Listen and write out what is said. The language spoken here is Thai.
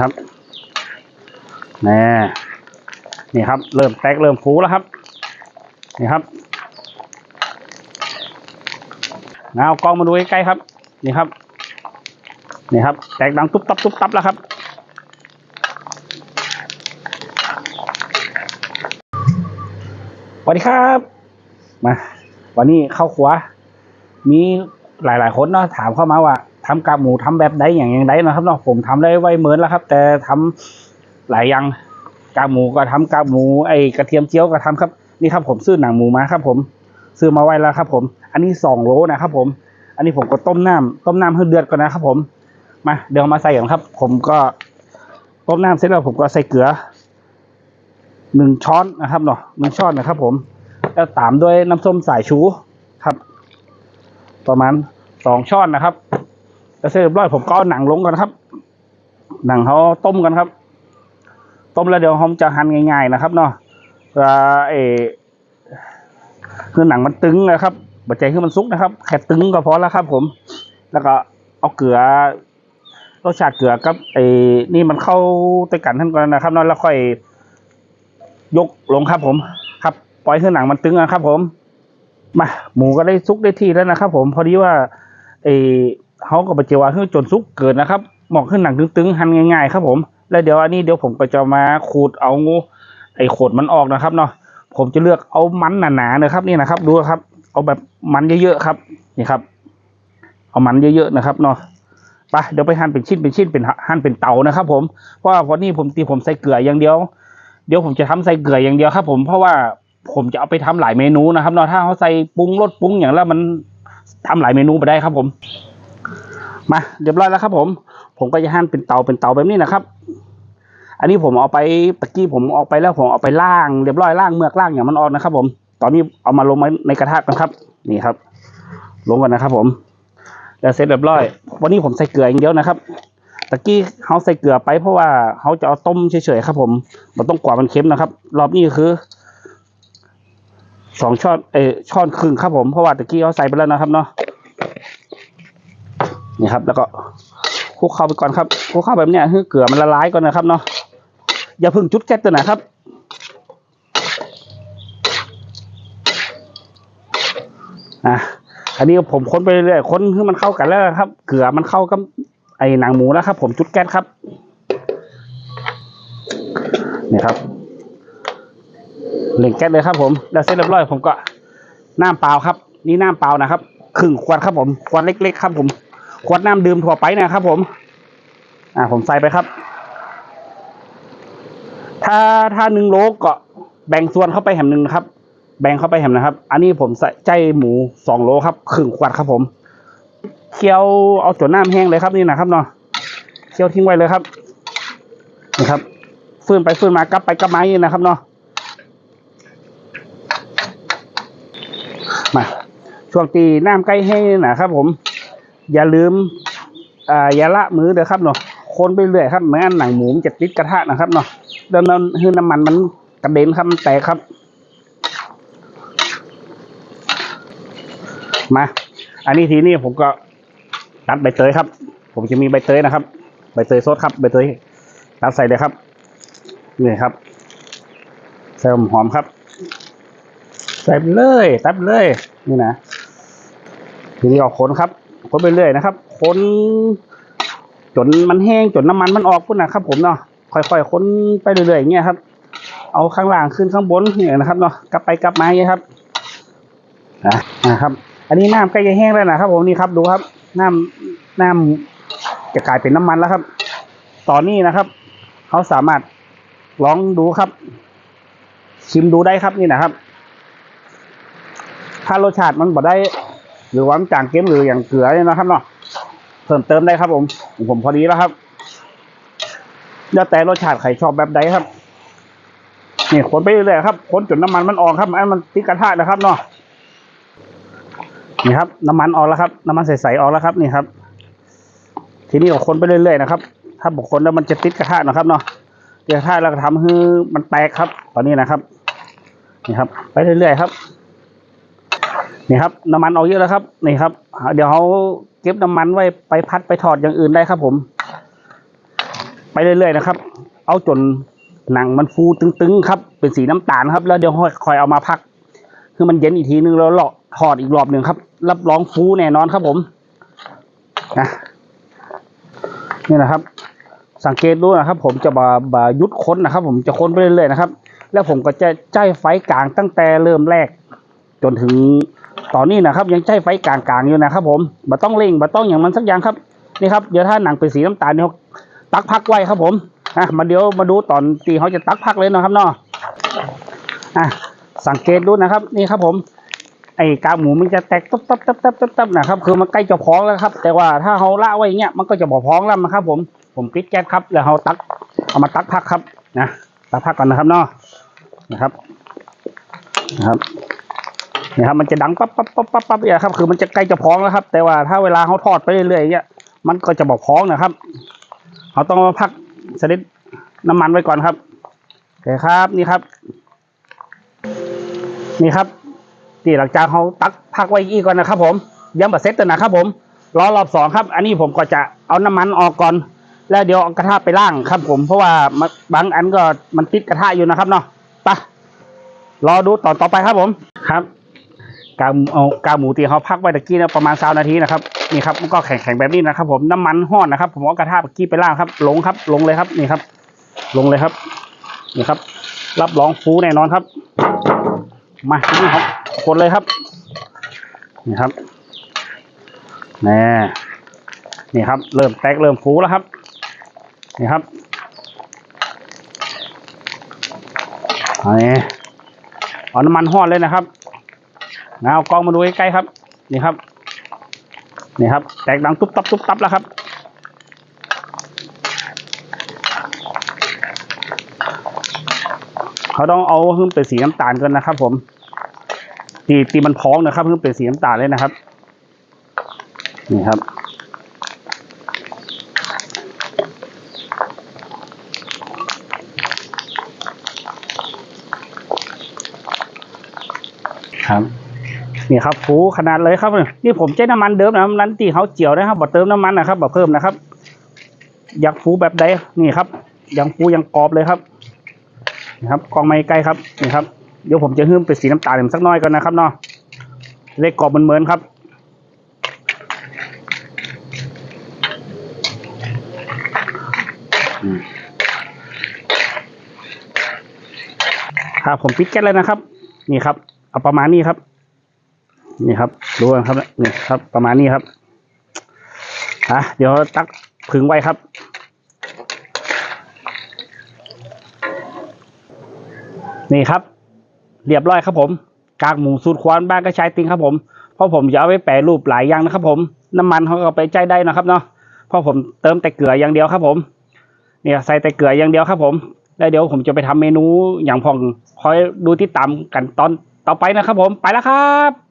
ครับนี่นี่ครับ เริ่มแตกเริ่มฟูแล้วครับ นี่ครับเอากล้องมาดูใกล้ๆครับ นี่ครับ นี่ครับ แตกดังตุ๊บตับตุ๊บตับแล้วครับ สวัสดีครับ มา วันนี้เข้าครัว มีหลายๆคนเนาะถามเข้ามาว่า ทำกากหมูทำแบบใดอย่างอย่างใดนะครับเนาะผมทำได้ไวเหมือนแล้วครับ แต่ทำหลายอย่างกากหมูก็ทำกากหมูไอ้กระเทียมเจียวก็ทำครับนี่ครับผมซื้อหนังหมูมาครับ ผมซื้อมาไว้แล้วครับ ผม อันนี้สองโลนะครับ ผม อันนี้ผมก็ต้มน้ำต้มน้ำให้เดือดก่อนนะครับ ผมมาเดี๋ยวมาใส่กันครับ ผมก็ต้มน้ำเสร็จแล้วผมก็ใส่เกลือหนึ่งช้อนนะครับเนาะหนึ่งช้อนนะครับ ผมแล้วตามด้วยน้ำส้มสายชูครับ ประมาณสองช้อนนะครับ แล้วเสร็จเรียบร้อยผมก็เอาหนังลงก่อนครับ หนังเขาต้มกันครับ ต้มแล้วเดี๋ยวผมจะหั่นง่าย ๆ นะครับเนาะเออคือหนังมันตึงนะครับบัจใจคือมันซุกนะครับ แค่ตึงก็พอแล้วครับ ผม แล้วก็เอาเกลือรสชาติเกลือกับไอ้นี่มันเข้าด้วยกันท่านก่อนนะครับเนาะแล้วค่อยยกลงครับ ผม ครับ ปล่อยให้หนังมันตึงนะครับ ผม มาหมูก็ได้ซุกได้ที่แล้วนะครับ ผมพอดีว่าเออ เขาก็ไปเจอว่าเฮ้ยจนซุกเกิดนะครับหมอกขึ้นหนังตึงๆ หั่นง่ายๆ ครับผม แล้วเดี๋ยวอันนี้เดี๋ยวผมก็จะมาขูดเอางูไอ้ขดมันออกนะครับเนาะผมจะเลือกเอามันหนาๆนะครับนี่นะครับ ดูครับ เอาแบบมันเยอะๆครับนี่ครับ เอามันเยอะๆนะครับเนาะไปเดี๋ยวไปหั่นเป็นชิ้นเป็นชิ้นเป็นหั่นเป็นเตานะครับผมเพราะว่าวันนี้ผมตีผมใส่เกลืออย่างเดียว เดี๋ยวผมจะทำใส่เกลืออย่างเดียวครับ ผมเพราะว่าผมจะเอาไปทำหลายเมนูนะครับเนาะถ้าเขาใส่ปรุงรสปรุงอย่างแล้วมันทำหลายเมนูไปได้ครับผม มาเรียบร้อยแล้วครับผม ผมก็จะหั่นเป็นเตาเป็นเตาแบบนี้นะครับ อันนี้ผมเอาไปตะกี้ผมเอาไปแล้วผมเอาไปล่างเรียบร้อยล่างเมือกล่างอย่างมันออกนะครับ ผม ตอนนี้เอามาลงในกระทะกันครับ นี่ครับ ลงกันนะครับ ผม แล้วเสร็จเรียบร้อย วันนี้ผมใส่เกลืออย่างเดียวนะครับตะกี้เขาใส่เกลือไปเพราะว่าเขาจะเอาต้มเฉยๆครับผมมันต้องกว่ามันเค็มนะครับ รอบนี้คือสองช้อนเออช้อนครึ่งครับผมเพราะว่าตะกี้เขาใส่ไปแล้วนะครับเนาะ นี่ครับ แล้วก็คลุกเข้าไปก่อนครับคลุกเข้าแบบเนี้ยให้เกลือมันละลายก่อนนะครับเนาะอย่าพึ่งจุดแก๊สตัวไหนะครับอะอันนี้ผมค้นไปเรื่อยๆค้นให้มันเข้ากันแล้วครับ เกลือมันเข้ากับไอ้หนังหมูแล้วครับ ผมจุดแก๊สครับนี่ครับเล่งแก๊สเลยครับ ผมแล้วเสร็จเรียบร้อยผมก็น้ำเปล่าครับ นี่น้ำเปล่านะครับครึ่งขวดครับผมขวดเล็ก ๆ ครับผม ขวดน้ำดื่มทั่วไปนะครับผม อ่า ผมใส่ไปครับ ถ้าถ้าหนึ่งโลก็แบ่งส่วนเข้าไปแหมหนึ่งครับ แบ่งเข้าไปแหมนะครับ อันนี้ผมใส่ใจหมูสองโลครับครึ่งขวดครับผมเคี่ยวเอาจนน้ำแห้งเลยครับนี่นะครับเนาะเคี่ยวทิ้งไว้เลยครับนี่ครับฟื้นไปฟื้นมากลับไปกลับมาอย่างนี้นะครับเนาะมาช่วงตีน้ำใกล้แห้งนี่นะครับผม อย่าลืมอ่าอย่าละมือเด้อครับเนาะคนไปเรื่อยครับไม่งั้นหนังหมูมันจะติดกระทะนะครับเนาะแล้วน้ำให้น้ำมันมันกระเด็นครับมันแตกครับ มา อันนี้ทีนี้ผมก็ตัดใบเตยครับ ผมจะมีใบเตยนะครับ ใบเตยสดครับ ใบเตยตัดใส่เลยครับนี่ครับใส่หอมครับ ใส่เลยตัดเลยนี่นะทีนี้ออกคนครับ คนไปเรื่อยนะครับ คนจนมันแห้งจนน้ำมันมันออกพุ่นนะครับ ผมเนาะค่อยๆคนไปเรื่อยๆอย่างเงี้ยครับ เอาข้างล่างขึ้นข้างบนเนี่ยนะครับเนาะกลับไปกลับมาอย่างเงี้ยครับอะนะครับ อันนี้น้ำใกล้จะแห้งแล้วนะครับ ผมนี่ครับดูครับ น้ำน้ำจะกลายเป็นน้ำมันแล้วครับ ตอนนี้นะครับเขาสามารถลองดูครับ ชิมดูได้ครับนี่นะครับ ถ้ารสชาติมันบ่ได้ หรือว่านจางเค็มหรืออย่างเกลือเนี่ยนะครับเนาะเพิ่มเติมได้ครับผม ผมพอดีแล้วครับแล้วแต่รสชาติใครชอบแบบใดครับนี่คนไปเรื่อยๆครับคนจนน้ำมันมันออกครับอันมันติดกระทะนะครับเนาะนี่ครับ น้ำมันออกแล้วครับ น้ำมันใสๆออกแล้วครับ นี่ครับ ทีนี้ก็คนไปเรื่อยๆนะครับ ถ้าบุคคลแล้วมันจะติดกระทะนะครับเนาะกระทะแล้วก็ทำให้มันแตกครับ ตอนนี้นะครับ นี่ครับ ไปเรื่อยๆครับ นี่ครับน้ำมันออกเยอะแล้วครับนี่ครับ เดี๋ยวเขาเก็บน้ำมันไว้ไปพัดไปถอดอย่างอื่นได้ครับ ผม ไปเรื่อยๆนะครับ เอาจนหนังมันฟูตึงๆครับ เป็นสีน้ำตาลครับ แล้วเดี๋ยวค่อยเอามาพัก คือมันเย็นอีกทีนึงแล้วเลาะทอดอีกรอบหนึ่งครับ รับรองฟูแน่นอนครับผมนะนี่นะครับ สังเกตดูนะครับ ผมจะบาบายุดค้นนะครับ ผมจะค้นไปเรื่อยๆนะครับ แล้วผมก็จะใจไฟกลางตั้งแต่เริ่มแรก จนถึง ตอนนี้นะครับ ยังใจไฟกลางๆอยู่นะครับ ผมบ่ต้องเร่งบ่ต้องอย่างมันสักอย่างครับนี่ครับเดี๋ยวถ้าหนังเป็นสีน้ำตาลเนี่ยตักพักไว้ครับผมอะมาเดี๋ยวมาดูตอนตีเขาจะตักพักเลยนะครับเนาะอะสังเกตดูนะครับ นี่ครับผม ไอ้กากหมูมันจะแตกตับตับตับตับตับตับนะครับ คือมันใกล้จะพองแล้วครับ แต่ว่าถ้าเขาละไว้อย่างเงี้ยมันก็จะบ่พองแล้วนะครับ ผมผมปิดแก๊สครับแล้วเขาตักเอามาตักพักครับนะตักพักก่อนนะครับเนาะนะครับนะครับ นี่ครับมันจะดังปั๊บปั๊บปั๊บปั๊บปั๊บเนี่ยครับคือมันจะใกล้จะพองแล้วครับ แต่ว่าถ้าเวลาเขาทอดไปเรื่อยๆอย่างเงี้ยมันก็จะบ่พองนะครับเขาต้องมาพักสลิดน้ำมันไว้ก่อนครับโอเคครับนี่ครับ นี่ครับที่หลังจากเขาตักพักไว้อีกก่อนนะครับ ผมยังบะเซ็ตตัวนะครับ ผมรอรอบสองครับ อันนี้ผมก็จะเอาน้ำมันออกก่อน แล้วเดี๋ยวเอากระทะไปล่างครับ ผมเพราะว่ามันบางอันก็มันติดกระทะอยู่นะครับเนาะไปรอดูตอนต่อไปครับผมครับ กากหมูเอากากหมูที่เขาพักไว้ตะกี้นะประมาณสานาทีนะครับนี่ครับมันก็แข็งๆแบบนี้นะครับผมน้ำมันห้อนนะครับ ผมเอากระทะตะกี้ไปล่างครับ ลงครับลงเลยครับนี่ครับ ลงเลยครับนี่ครับ รับรองฟูแน่นอนครับ มาที่นี่ครับคนเลยครับนี่ครับนี่นี่ครับ เริ่มแตกเริ่มฟูแล้วครับนี่ครับอันนี้เอาน้ำมันห้อนเลยนะครับ เอากล้องมาดูใกล้ๆครับ นี่ครับ นี่ครับ แตกดังตุ๊บตับตุ๊บตับแล้วครับ เขาต้องเอาเพิ่มเป็นสีน้ำตาลกันนะครับ ผมตีตีมันพองนะครับเพิ่มเป็นสีน้ำตาลเลยนะครับ นี่ครับครับ นี่ครับฟูขนาดเลยครับ นี่ผมใช้น้ำมันเดิมนะนั้นที่เขาเจียวนะครับบ่เติมน้ำมันนะครับบ่เพิ่มนะครับ อยากฟูแบบใดนี่ครับยังฟูยังกรอบเลยครับนะครับกองไม้ใกล้ครับนี่ครับเดี๋ยวผมจะหื้มเป็นสีน้ำตาลสักน้อยก่อนนะครับเนาะเลขกรอบเหมือนๆครับครับผมปิดแก๊สแล้วนะครับ นี่ครับ เอาประมาณนี้ครับ นี่ครับดูกันครับนี่ครับ ประมาณนี้ครับอะเดี๋ยวตักผึ่งไว้ครับนี่ครับ เรียบร้อยครับผม กากหมูสูตรควานบ้านกระชายติงครับผม เพราะผมจะเอาไปแปรรูปหลายอย่างนะครับผม น้ำมันเขาก็ไปใจได้นะครับเนาะ เพราะผมเติมแต่เกลืออย่างเดียวครับผม เนี่ยใส่แต่เกลืออย่างเดียวครับผม แล้วเดี๋ยวผมจะไปทำเมนูอย่างพองคอยดูติดตามกันตอนต่อไปนะครับผม ไปแล้วครับ